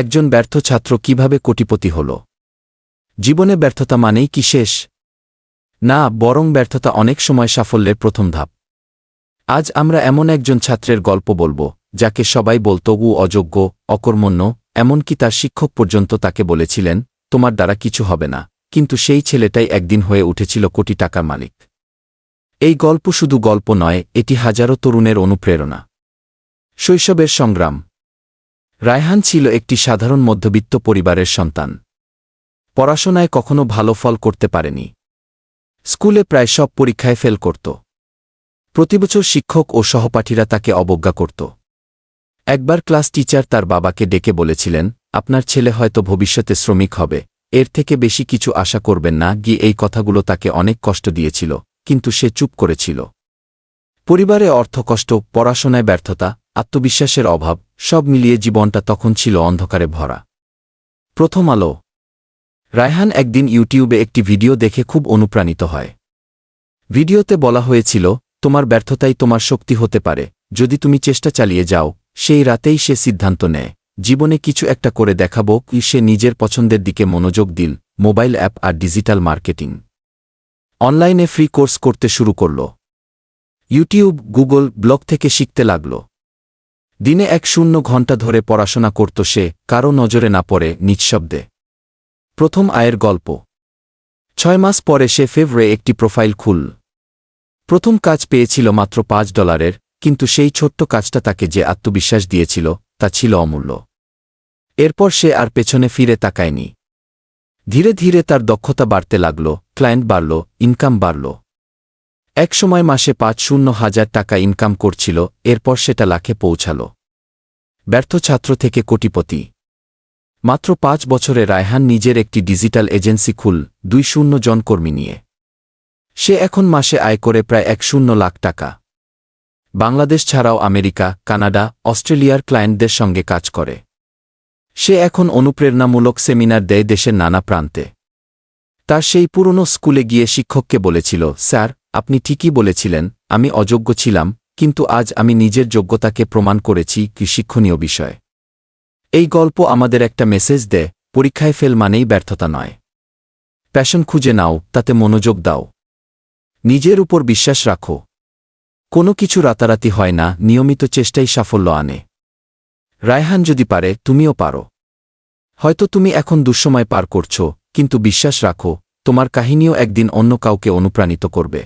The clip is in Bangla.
একজন ব্যর্থ ছাত্র কীভাবে কোটিপতি হল? জীবনে ব্যর্থতা মানেই কি শেষ? না, বরং ব্যর্থতা অনেক সময় সাফল্যের প্রথম ধাপ। আজ আমরা এমন একজন ছাত্রের গল্প বলব, যাকে সবাই বলত, উ অযোগ্য, অকর্মণ্য এমনকি তার শিক্ষক পর্যন্ত তাকে বলেছিলেন, তোমার দ্বারা কিছু হবে না কিন্তু সেই ছেলেটাই একদিন হয়ে উঠেছিল কোটি টাকার মালিক। এই গল্প শুধু গল্প নয়, এটি হাজারো তরুণের অনুপ্রেরণা। শৈশবের সংগ্রাম। রায়হান ছিল একটি সাধারণ মধ্যবিত্ত পরিবারের সন্তান। পড়াশোনায় কখনো ভালো ফল করতে পারেনি। স্কুলে প্রায় সব পরীক্ষায় ফেল করত। প্রতিবছর শিক্ষক ও সহপাঠীরা তাকে অবজ্ঞা করত। একবার ক্লাস টিচার তার বাবাকে ডেকে বলেছিলেন, আপনার ছেলে হয়তো ভবিষ্যতে শ্রমিক হবে, এর থেকে বেশি কিছু আশা করবেন না, গিয়ে এই কথাগুলো তাকে অনেক কষ্ট দিয়েছিল, কিন্তু সে চুপ করেছিল। পরিবারে অর্থকষ্ট, পড়াশোনায় ব্যর্থতা, আত্মবিশ্বাসের অভাব সব মিলিয়ে জীবনটা তখন ছিল অন্ধকারে ভরা। প্রথম আলো। রায়হান একদিন ইউটিউবে একটি ভিডিও দেখে খুব অনুপ্রাণিত হয়। ভিডিওতে বলা হয়েছিল, তোমার ব্যর্থতাই তোমার শক্তি হতে পারে। যদি তুমি চেষ্টা চালিয়ে যাও, সেই রাতেই সে সিদ্ধান্ত নেয়। জীবনে কিছু একটা করে দেখাবো কি সে নিজের পছন্দের দিকে মনোযোগ দিল, মোবাইল অ্যাপ আর ডিজিটাল মার্কেটিং। অনলাইনে ফ্রি কোর্স করতে শুরু করল। ইউটিউব, গুগল, ব্লগ থেকে শিখতে লাগল। দিনে এক শূন্য ঘণ্টা ধরে পড়াশোনা করত সে কারও নজরে না পড়ে নিঃশব্দে। প্রথম আয়ের গল্প। ছয় মাস পরে সে ফেভরে একটি প্রোফাইল খুল। প্রথম কাজ পেয়েছিল মাত্র পাঁচ ডলারের, কিন্তু সেই ছোট্ট কাজটা তাকে যে আত্মবিশ্বাস দিয়েছিল, তা ছিল অমূল্য। এরপর সে আর পেছনে ফিরে তাকায়নি। ধীরে ধীরে তার দক্ষতা বাড়তে লাগল, ক্লায়েন্ট বাড়ল, ইনকাম বাড়ল। একসময় মাসে পাঁচ শূন্য হাজার টাকা ইনকাম করছিল, এরপর সেটা লাখে পৌঁছাল। ব্যর্থ ছাত্র থেকে কোটিপতি। মাত্র পাঁচ বছরে রায়হান নিজের একটি ডিজিটাল এজেন্সি খুল, দুই শূন্য জন কর্মী নিয়ে। সে এখন মাসে আয় করে প্রায় এক শূন্য লাখ টাকা। বাংলাদেশ ছাড়াও আমেরিকা, কানাডা, অস্ট্রেলিয়ার ক্লায়েন্টদের সঙ্গে কাজ করে। সে এখন অনুপ্রেরণামূলক সেমিনার দেয় দেশের নানা প্রান্তে। তার সেই পুরনো স্কুলে গিয়ে শিক্ষককে বলেছিল, স্যার আপনি ঠিকই বলেছিলেন, আমি অযোগ্য ছিলাম, কিন্তু আজ আমি নিজের যোগ্যতাকে প্রমাণ করেছি কি শিক্ষণীয় বিষয়। এই গল্প আমাদের একটা মেসেজ দেয়, পরীক্ষায় ফেল মানেই ব্যর্থতা নয়। প্যাশন খুঁজে নাও, তাতে মনোযোগ দাও। নিজের উপর বিশ্বাস রাখো। কোনো কিছু রাতারাতি হয় না, নিয়মিত চেষ্টাই সাফল্য আনে। রায়হান যদি পারে, তুমিও পারো। হয়তো তুমি এখন দুঃসময় পার করছ, কিন্তু বিশ্বাস রাখো, তোমার কাহিনীও একদিন অন্য কাউকে অনুপ্রাণিত করবে।